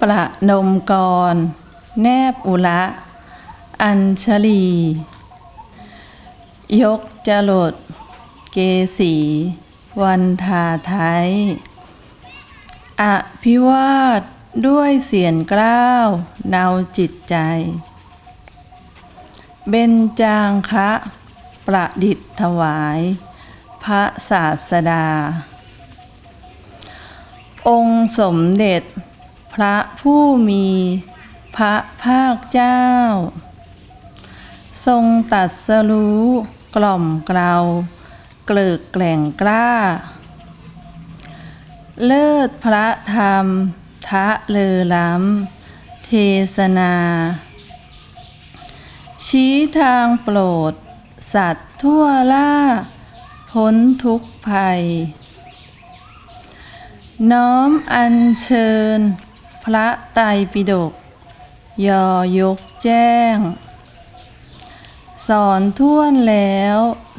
ประนมกร แนบอุระอัญชลี ยกจรด เกสี วันทาไทยอภิวาทด้วยเสียงกล้าวเนาจิตใจ เบญจางคะประดิษฐ์ถวาย พระศาสดา องค์สมเด็จ พระผู้มีพระภาคเจ้า ทรงตัดสรู้กล่อมเกลาเกลิกแกล่งกล้า เลิศพระธรรมทะเลอล้ำเทศนา ชี้ทางโปรด สัตว์ทั่วล่า พ้นทุกภัย น้อมอัญเชิญ พระไตรปิฎกยอยกแจ้ง สอนท่วนแล้ว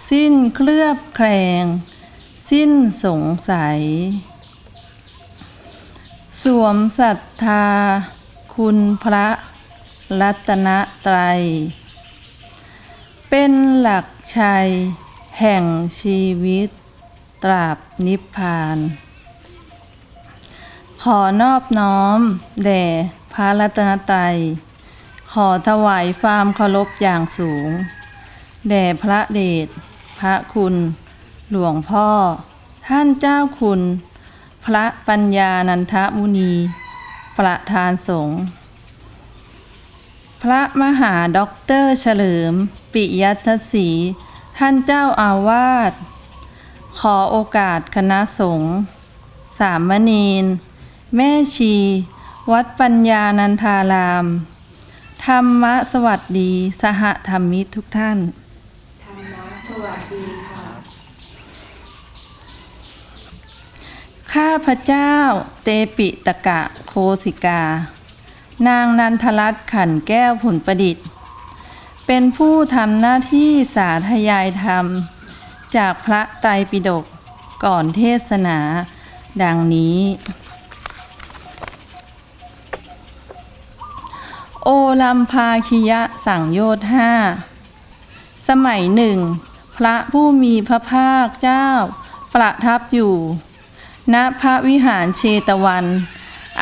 สิ้นเคลือบแคลง สิ้นสงสัย สวมศรัทธา คุณพระรัตนตรัย เป็นหลักชัย แห่งชีวิต ตราบนิพพาน ขอนอบน้อม แด่พระรัตนตรัย ขอถวายความเคารพอย่างสูง แด่พระเดช พระคุณ หลวงพ่อ ท่านเจ้าคุณ พระปัญญานันทมุนี ประธานสงฆ์ พระมหาด็อกเตอร์เฉลิม ปิยัตศรีท่านเจ้าอาวาส ขอโอกาสคณะสงฆ์สามเณร แม่ชี วัดปัญญานันทาราม ธรรมสวัสดี สหธรรมิกทุกท่าน ธรรมะสวัสดีค่ะ ข้าพระเจ้าเตปิตกะโคสิกา นางนันทรัตน์ขันแก้วผลประดิษฐ์ เป็นผู้ทำหน้าที่สาธยายธรรม จากพระไตรปิฎกก่อนเทศนา ดังนี้ โอลัมพาคิยะสั่งโยธห้าสมัยหนึ่ง พระผู้มีพระภาคเจ้า ประทับอยู่ ณพระวิหารเชตวัน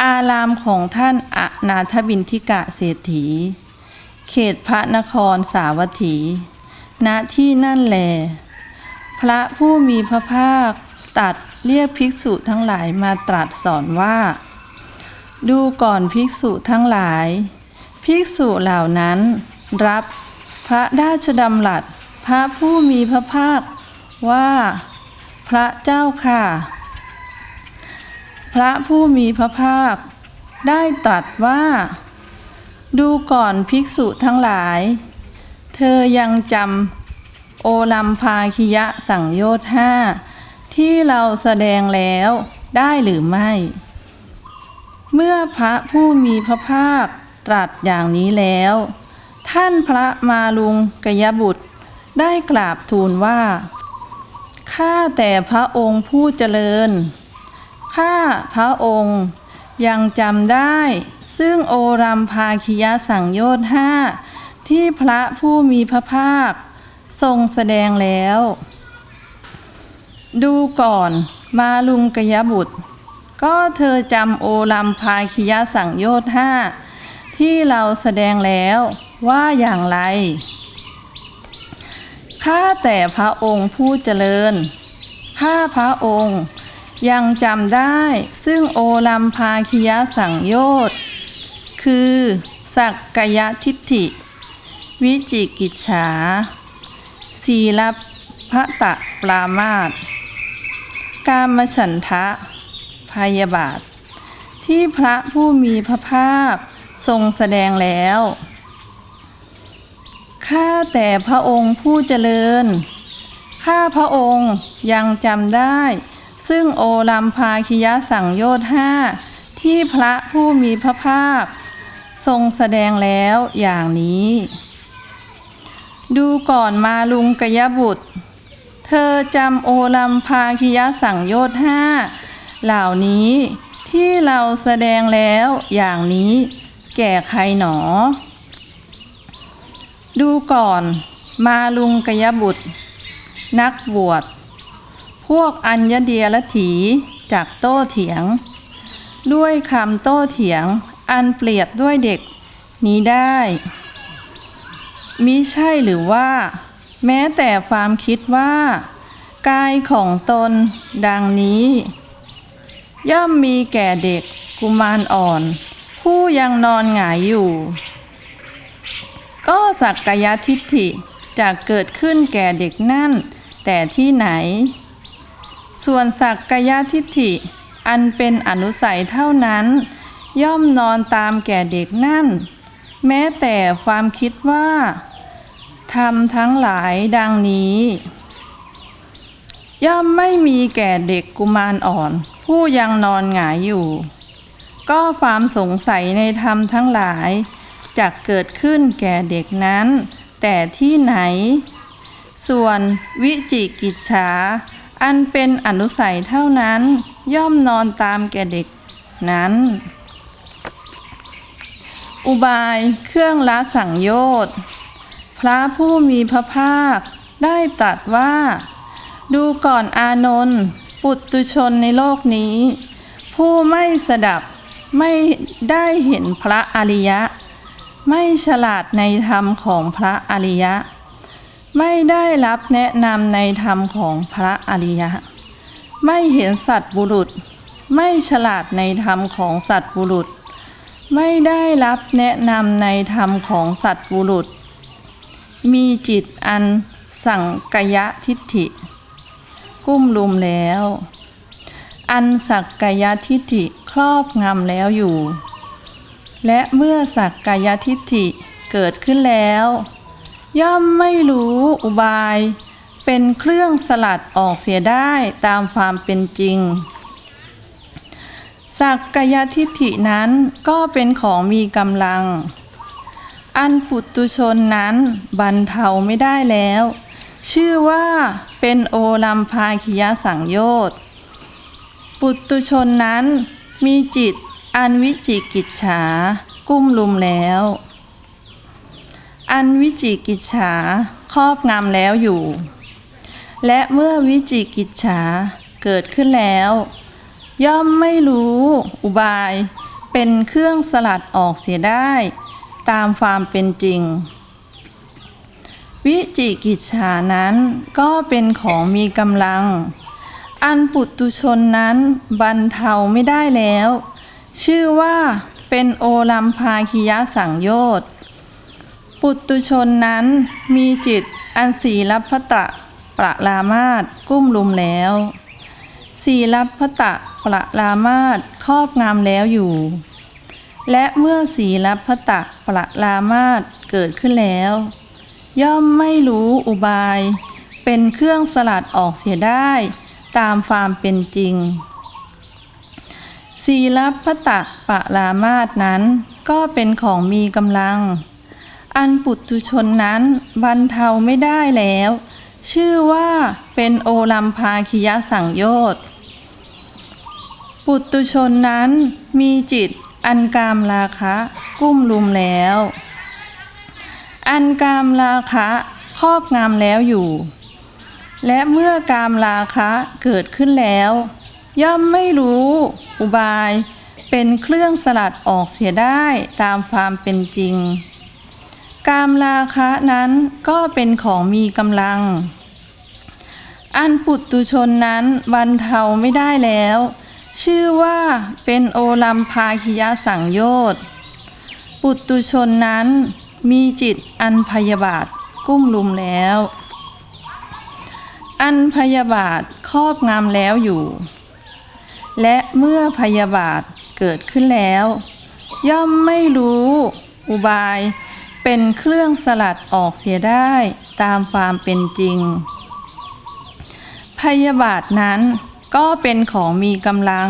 อารามของท่านอนาถบินทิกะเศรษฐี เขตพระนครสาวัตถี ณที่นั่นแล พระผู้มีพระภาคตัดเรียกภิกษุทั้งหลายมาตรัสสอนว่า ดูก่อนภิกษุทั้งหลาย ภิกษุเหล่านั้น รับพระราชดำรัสพระผู้มีพระภาคว่า พระเจ้าค่ะ พระผู้มีพระภาค ได้ตรัสว่า ดูก่อนภิกษุทั้งหลาย เธอยังจำโอลัมพาคิยะสังโยชน์ห้าที่เราแสดงแล้วได้หรือไม่ เมื่อพระผู้มีพระภาค ตรัสอย่างนี้แล้ว ท่านพระมาลุงกยบุตรได้กราบทูลว่า ข้าแต่พระองค์ผู้เจริญ ข้าพระองค์ยังจำได้ ซึ่งโอรัมภาคิยสังโยชน์ห้าที่พระผู้มีพระภาค ทรงแสดงแล้ว ดูก่อนมาลุงกยบุตร ก็เธอจำโอรัมภาคิยสังโยชน์ห้า ที่เราแสดงแล้วว่าอย่างไร ข้าแต่พระองค์ผู้เจริญ ข้าพระองค์ยังจำได้ซึ่งโอลัมพาคิยสังโยชน์คือสักกยทิฏฐิ วิจิกิจฉาสีลับพระตะปรามาตกามฉันทะพยาบาท ที่พระผู้มีพระภาค ทรงแสดงแล้ว ข้าแต่พระองค์ผู้เจริญ ข้าพระองค์ยังจำได้ ซึ่งโอลัมพาคิยสังโยชน์ห้าที่พระผู้มีพระภาค ทรงแสดงแล้วอย่างนี้ ดูก่อนมาลุงกยบุตร เธอจำโอลัมพาคิยสังโยชน์ห้าเหล่านี้ที่เราแสดงแล้วอย่างนี้ แก่ใครหนอ ดูก่อนมาลุงกยบุตร นักบวช พวกอัญญเดียรถีจากโต้เถียง ด้วยคำโต้เถียง อันเปรียบด้วยเด็กนี้ได้มิใช่หรือว่า แม้แต่ความคิดว่า กายของตนดังนี้ ย่อมมีแก่เด็กกุมารอ่อน ผู้ยังนอนหงายอยู่ ก็สักกายทิฏฐิจะเกิดขึ้นแก่เด็กนั่น แต่ที่ไหน ส่วนสักกายทิฏฐิ อันเป็นอนุสัยเท่านั้น ย่อมนอนตามแก่เด็กนั่น แม้แต่ความคิดว่าทำทั้งหลายดังนี้ ย่อมไม่มีแก่เด็กกุมารอ่อน ผู้ยังนอนหงายอยู่ ก็ความสงสัยในธรรมทั้งหลายจะเกิดขึ้นแก่เด็กนั้น แต่ที่ไหน ส่วนวิจิกิจฉาอันเป็นอนุสัยเท่านั้นย่อมนอนตามแก่เด็กนั้น อุบายเครื่องละสังโยชน์พระผู้มีพระภาคได้ตรัสว่า ดูก่อนอานนท์ปุตตุชนในโลกนี้ ผู้ไม่สดับ ไม่ได้เห็นพระอริยะ ไม่ฉลาดในธรรมของพระอริยะ ไม่ได้รับแนะนำในธรรมของพระอริยะ ไม่เห็นสัตบุรุษ ไม่ฉลาดในธรรมของสัตบุรุษ ไม่ได้รับแนะนำในธรรมของสัตบุรุษ มีจิตอันสั่งกยะทิฏฐิ กุ้มลุมแล้ว อันสักกายทิฏฐิครอบงำแล้วอยู่ และเมื่อสักกายทิฏฐิเกิดขึ้นแล้ว ย่อมไม่รู้อุบาย เป็นเครื่องสลัดออกเสียได้ตามความเป็นจริง สักกายทิฏฐินั้นก็เป็นของมีกำลัง อันปุตตุชนนั้นบรรเทาไม่ได้แล้ว ชื่อว่าเป็นโอลัมพาคิยสังโยชน์ ปุตตุชนนั้น มีจิตอันวิจิกิจฉา กุ้มลุมแล้ว อันวิจิกิจฉาครอบงำแล้วอยู่ และเมื่อวิจิกิจฉาเกิดขึ้นแล้ว ย่อมไม่รู้อุบาย เป็นเครื่องสลัดออกเสียได้ ตามความเป็นจริง วิจิกิจฉานั้นก็เป็นของมีกำลัง อันปุตตุชนนั้นบรรเทาไม่ได้แล้ว ชื่อว่าเป็นโอลัมพาคิยสังโยชน์ปุตตุชนนั้นมีจิตอันสีลัพพตะประลามาตกุ้มลุมแล้วสีลัพพตะประลามาตครอบงามแล้วอยู่ และเมื่อสีลัพพตะประลามาตเกิดขึ้นแล้ว ย่อมไม่รู้อุบาย เป็นเครื่องสลัดออกเสียได้ ตามความเป็นจริง ศีลพตะปะลามาสนั้นก็เป็นของมีกำลัง อันปุตุชนนั้นบรรเทาไม่ได้แล้ว ชื่อว่าเป็นโอลัมพาคิยสังโยชน์ปุตุชนนั้นมีจิตอันกามราคะกุ้มลุมแล้ว อันกามราคะครอบงำแล้วอยู่ และเมื่อกามราคะเกิดขึ้นแล้ว ย่อมไม่รู้ อุบาย เป็นเครื่องสลัดออกเสียได้ตามความเป็นจริง กามราคะนั้นก็เป็นของมีกำลัง อันปุตตุชนนั้นบรรเทาไม่ได้แล้ว ชื่อว่าเป็นโอลัมพาคิยสังโยชน์ปุตตุชนนั้นมีจิตอันพยาบาทกุ้มลุมแล้ว อันพยาบาทครอบงำแล้วอยู่ และเมื่อพยาบาทเกิดขึ้นแล้ว ย่อมไม่รู้ อุบาย เป็นเครื่องสลัดออกเสียได้ตามความเป็นจริง พยาบาทนั้นก็เป็นของมีกำลัง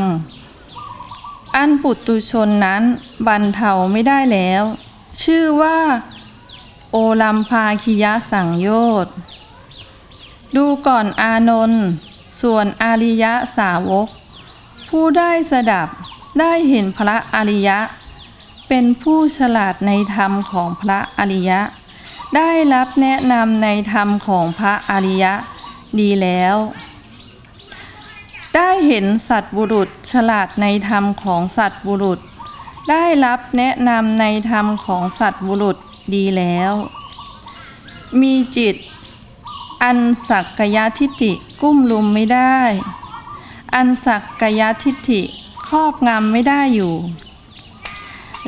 อันปุตตุชนนั้นบรรเทาไม่ได้แล้ว ชื่อว่า โอลัมพาคิยสังโยชน์ ดูก่อนอานนท์ส่วนอาริยะสาวก ผู้ได้สดับได้เห็นพระอริยะ เป็นผู้ฉลาดในธรรมของพระอริยะ ได้รับแนะนำในธรรมของพระอริยะ ดีแล้ว ได้เห็นสัตว์บุรุษฉลาดในธรรมของสัตว์บุรุษ ได้รับแนะนำในธรรมของสัตว์บุรุษดีแล้ว มีจิต อันสักกายทิฏฐิกุ้มลุมไม่ได้ อันสักกายทิฏฐิครอบงำไม่ได้อยู่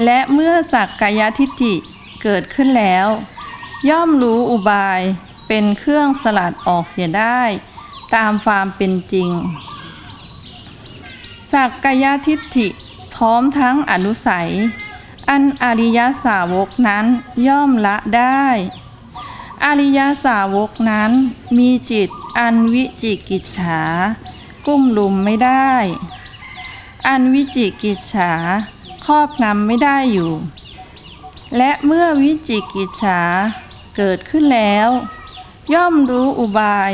และเมื่อสักกายทิฏฐิเกิดขึ้นแล้ว ย่อมรู้อุบายเป็นเครื่องสลัดออกเสียได้ ตามความเป็นจริง สักกายทิฏฐิพร้อมทั้งอนุสัย อันอริยสาวกนั้นย่อมละได้ อริยสาวกนั้น มีจิตอันวิจิกิจฉา กุ้มลุมไม่ได้ อันวิจิกิจฉา ครอบงำไม่ได้อยู่ และเมื่อวิจิกิจฉา เกิดขึ้นแล้ว ย่อมรู้อุบาย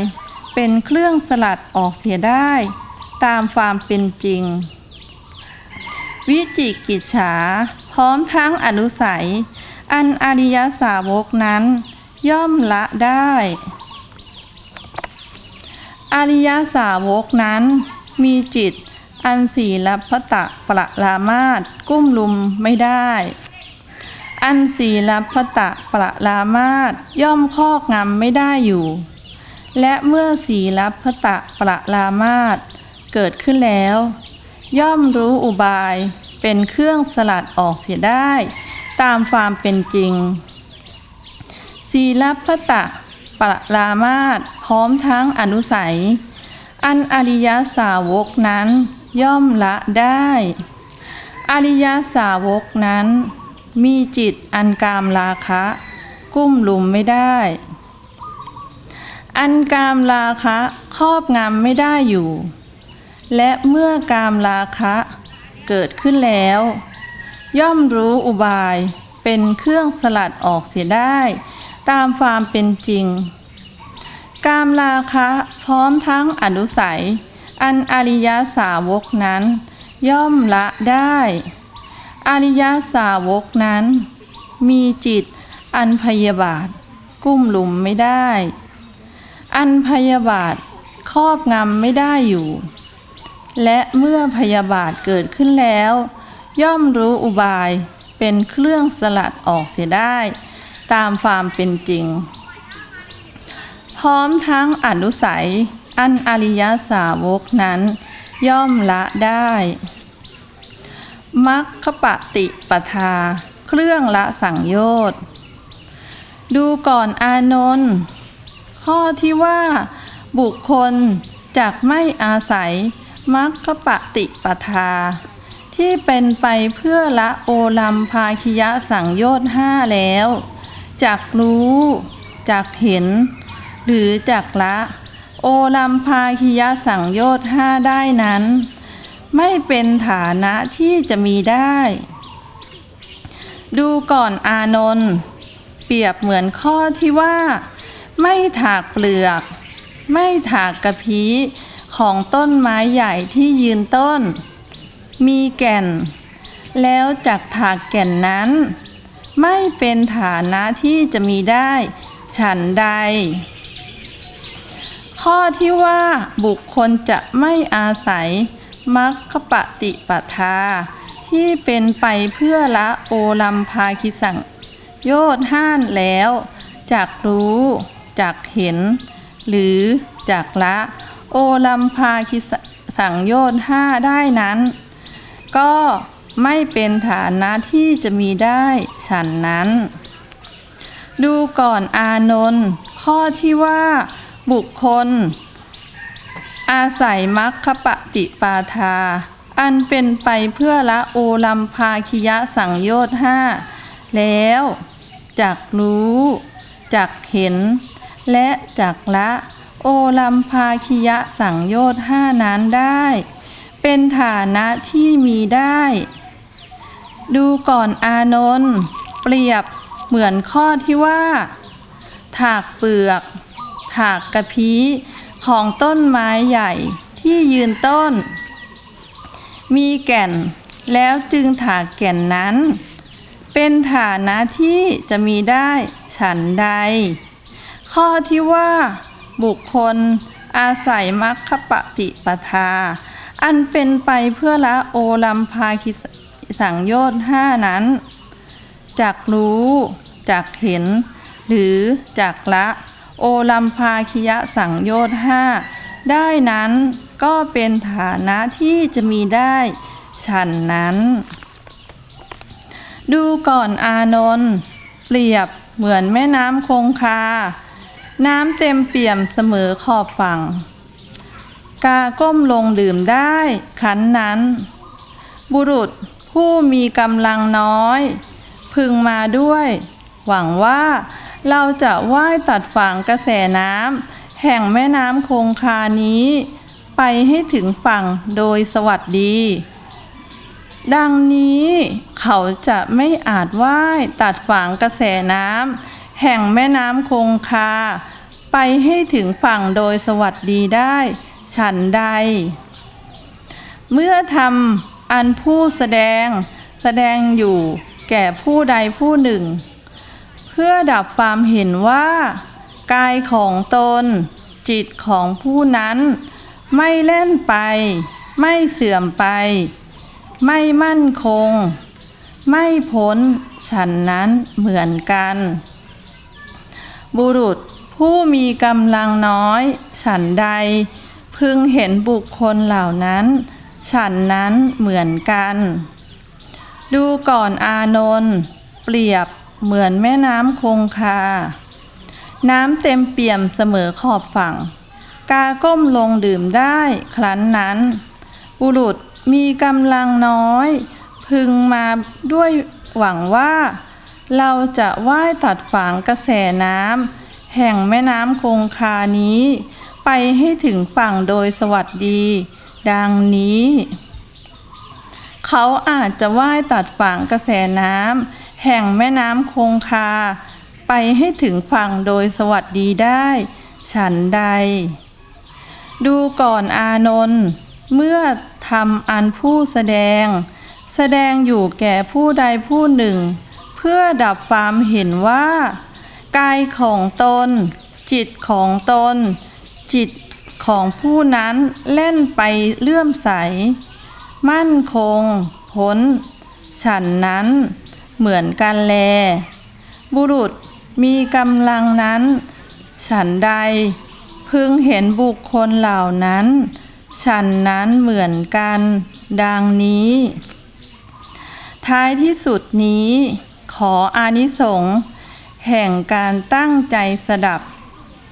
เป็นเครื่องสลัดออกเสียได้ ตามความเป็นจริง วิจิกิจฉา พร้อมทั้งอนุสัย อันอริยสาวกนั้น ย่อมละได้ อริยสาวกนั้นมีจิตอันสีลพตะประลามาตกุ้มลุมไม่ได้ อันสีลพตะประลามาตย่อมคอบงำไม่ได้อยู่ และเมื่อสีลพตะประลามาตเกิดขึ้นแล้ว ย่อมรู้อุบายเป็นเครื่องสลัดออกเสียได้ ตามความเป็นจริง ศีลพระตะปะรามาตพร้อมทั้งอนุสัย อันอริยสาวกนั้นย่อมละได้ อริยสาวกนั้น มีจิตอันกามราคะ กุ้มลุมไม่ได้ อันกามราคะครอบงำไม่ได้อยู่ และเมื่อกามราคะเกิดขึ้นแล้ว ย่อมรู้อุบายเป็นเครื่องสลัดออกเสียได้ ตามความเป็นจริง กามราคะพร้อมทั้งอนุสัย อันอริยสาวกนั้น ย่อมละได้ อริยสาวกนั้น มีจิตอันพยาบาท กุ้มหลุมไม่ได้ อันพยาบาทครอบงำไม่ได้อยู่ และเมื่อพยาบาทเกิดขึ้นแล้ว ย่อมรู้อุบายเป็นเครื่องสลัดออกเสียได้ ตามความเป็นจริง พร้อมทั้งอนุสัย อันอริยสาวกนั้น ย่อมละได้มัคคปฏิปทา เครื่องละสังโยชน์ ดูก่อนอานนท์ข้อที่ว่า บุคคลจากไม่อาศัยมัคคปฏิปทา ที่เป็นไปเพื่อละโอลัมภาคิยะสังโยชน์ห้าแล้ว จากรู้จากเห็น หรือจากละ โอลัมภาคิยะสังโยชน์ห้าได้นั้น ไม่เป็นฐานะที่จะมีได้ ดูก่อนอานนท์เปรียบเหมือนข้อที่ว่า ไม่ถากเปลือก ไม่ถากกระพี้ของต้นไม้ใหญ่ที่ยืนต้น มีแก่น แล้วจากถากแก่นนั้น ไม่เป็นฐานะที่จะมีได้ ฉันใด ข้อที่ว่าบุคคลจะไม่อาศัยมัคคปฏิปทา ที่เป็นไปเพื่อละโอลัมภาคิสังโยธห้านแล้วจากรู้จากเห็น หรือจากละ โอลัมภาคิสังโยธห้าได้นั้น ก็ ไม่เป็นฐานะที่จะมีได้ฉันนั้น ดูก่อนอานนท์ข้อที่ว่าบุคคล อาศัยมัคคปฏิปาทา อันเป็นไปเพื่อละโอลัมภาคิยะสังโยชน์ห้าแล้วจากรู้จากเห็น และจากละโอลัมภาคิยะสังโยชน์ห้านั้นได้ เป็นฐานะที่มีได้ ดูก่อนอานนท์เปรียบเหมือนข้อที่ว่า ถากเปลือก ถากกระพี้ของต้นไม้ใหญ่ที่ยืนต้น มีแก่นแล้วจึงถากแก่นนั้น เป็นฐานะที่จะมีได้ฉันใด ข้อที่ว่าบุคคลอาศัยมรรคปฏิปทา อันเป็นไปเพื่อละโอลัมพาคิส งโยชน์ห้านั้นจากรู้จากเห็น หรือจากละ โอลัมพาคิยะสังโยชน์ห้าได้นั้นก็เป็นฐานะที่จะมีได้ฉันนั้น ดูก่อนอานนท์เปรียบเหมือนแม่น้ำคงคา น้ำเต็มเปี่ยมเสมอขอบฝั่ง กาก้มลงดื่มได้ขันนั้น บุรุษ ผู้มีกำลังน้อย พึงมาด้วย หวังว่าเราจะว่ายตัดฝั่งกระแสน้ำแห่งแม่น้ำคงคานี้ ไปให้ถึงฝั่งโดยสวัสดี ดังนี้เขาจะไม่อาจว่ายตัดฝางกระแสน้ำแห่งแม่น้ำคงคา ไปให้ถึงฝั่งโดยสวัสดีได้ ฉันใด เมื่อทำ อันผู้แสดงแสดงอยู่แก่ผู้ใดผู้หนึ่ง เพื่อดับความเห็นว่า กายของตน จิตของผู้นั้น ไม่เล่นไป ไม่เสื่อมไป ไม่มั่นคง ไม่พ้นฉันนั้นเหมือนกัน บุรุษผู้มีกำลังน้อย ฉันใด พึงเห็นบุคคลเหล่านั้น ฉันนั้นเหมือนกัน ดูก่อนอานนท์เปรียบเหมือนแม่น้ำคงคา น้ำเต็มเปี่ยมเสมอขอบฝั่ง กาก้มลงดื่มได้ครั้นนั้น บุรุษมีกำลังน้อย พึงมาด้วยหวังว่า เราจะว่ายตัดฝางกระแสน้ำแห่งแม่น้ำคงคานี้ ไปให้ถึงฝั่งโดยสวัสดี ดังนี้ เขาอาจจะว่ายตัดฝั่งกระแสน้ำแห่งแม่น้ำคงคา ไปให้ถึงฝั่งโดยสวัสดีได้ ฉันใด ดูก่อนอานนท์เมื่อทำอันผู้แสดง แสดงอยู่แก่ผู้ใดผู้หนึ่ง เพื่อดับความเห็นว่ากายของตน จิตของตน จิต ของผู้นั้นเล่นไปเลื่อมใส มั่นคง พ้น ฉันนั้นเหมือนกันแล บุรุษมีกำลังนั้น ฉันใด พึงเห็นบุคคลเหล่านั้น ฉันนั้นเหมือนกัน ดังนี้ ท้ายที่สุดนี้ ขออานิสงส์แห่งการตั้งใจสดับ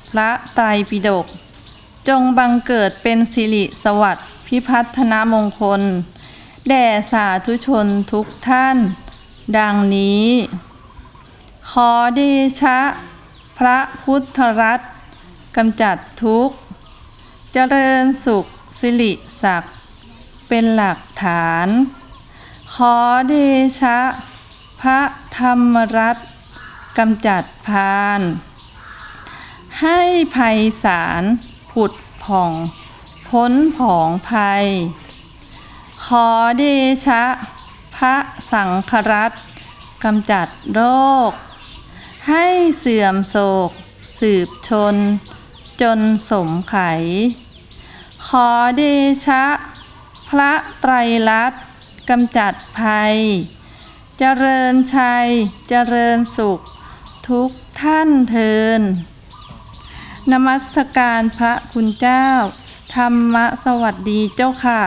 พระไตรปิฎก จงบังเกิดเป็นสิริสวัสดิ์พิพัฒนมงคล แด่สาธุชนทุกท่าน ดังนี้ ขอเดชะ พระพุทธรัตน์กำจัดทุกข์ เจริญสุขสิริศักดิ์เป็นหลักฐาน ขอเดชะ พระธรรมรัตน์กำจัดพาน ให้ภัยสาร ผุดผ่อง พ้นผองภัย ขอเดชะ พระสังฆรัตกำจัดโรค ให้เสื่อมโศก สืบชน จนสมไข ขอเดชะ พระไตรลัตน์กำจัดภัย เจริญชัย เจริญสุข ทุกท่านเทิน นมัสการพระคุณเจ้า ธรรมสวัสดีเจ้าค่ะ